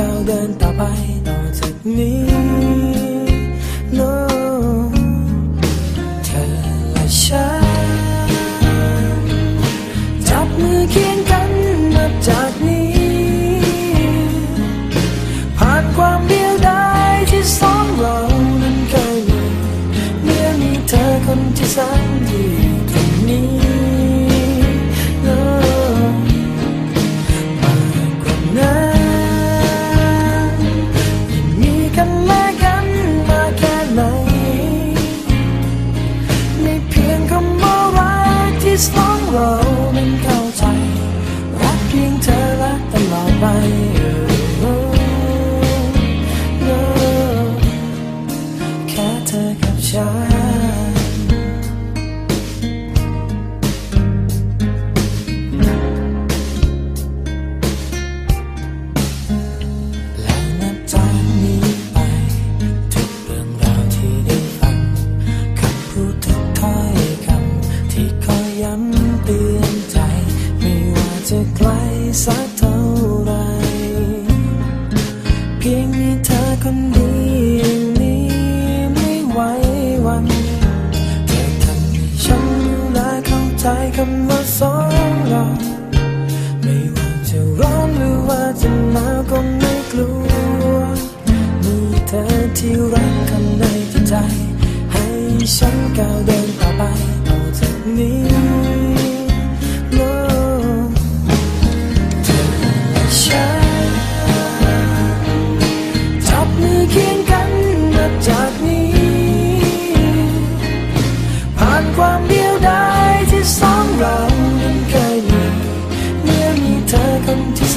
ฉัน ใจคำว่าสองเราไม่ว่าจะร้อนหรือว่าจะหนาวก็ไม่กลัวมีเธอที่รักคำในใจ ให้ฉันก้าวเดินต่อไปต่อจากนี้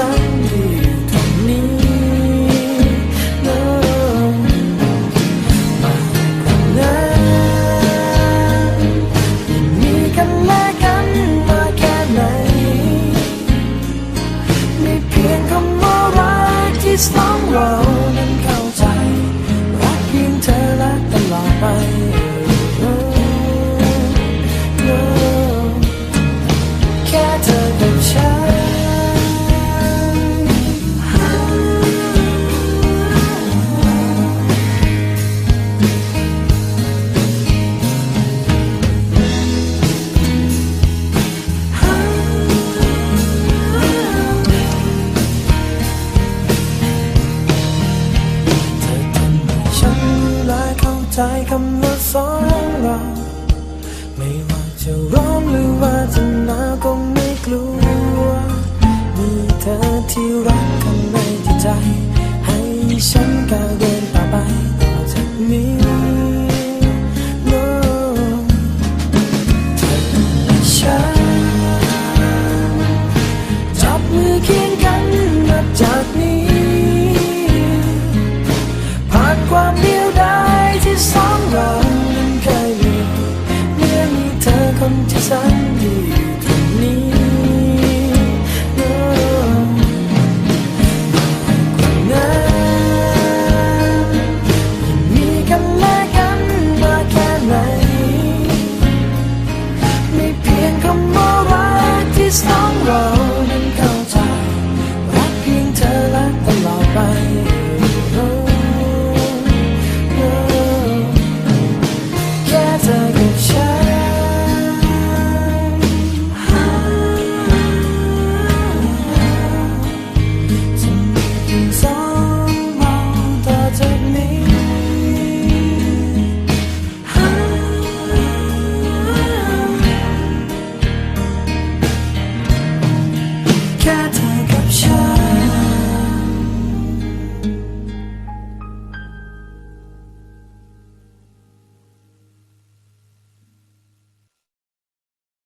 คนที่แสนดีตรงนี้โน้มาคนนั้นยังมีกันและกันมาแค่ไหนไม่เพียงคำว่ารักที่สองเรานั้นเข้าายคำว่าสองเราไม่ว่าจะร้อนหรือว่าจะหนาวก็ไม่กลัว มีเธอที่รักข้างในจิตใจ ให้ฉันก้าวเดิน และกันมาแค่ไหนม่เพียงคำว่ารักที่สองรา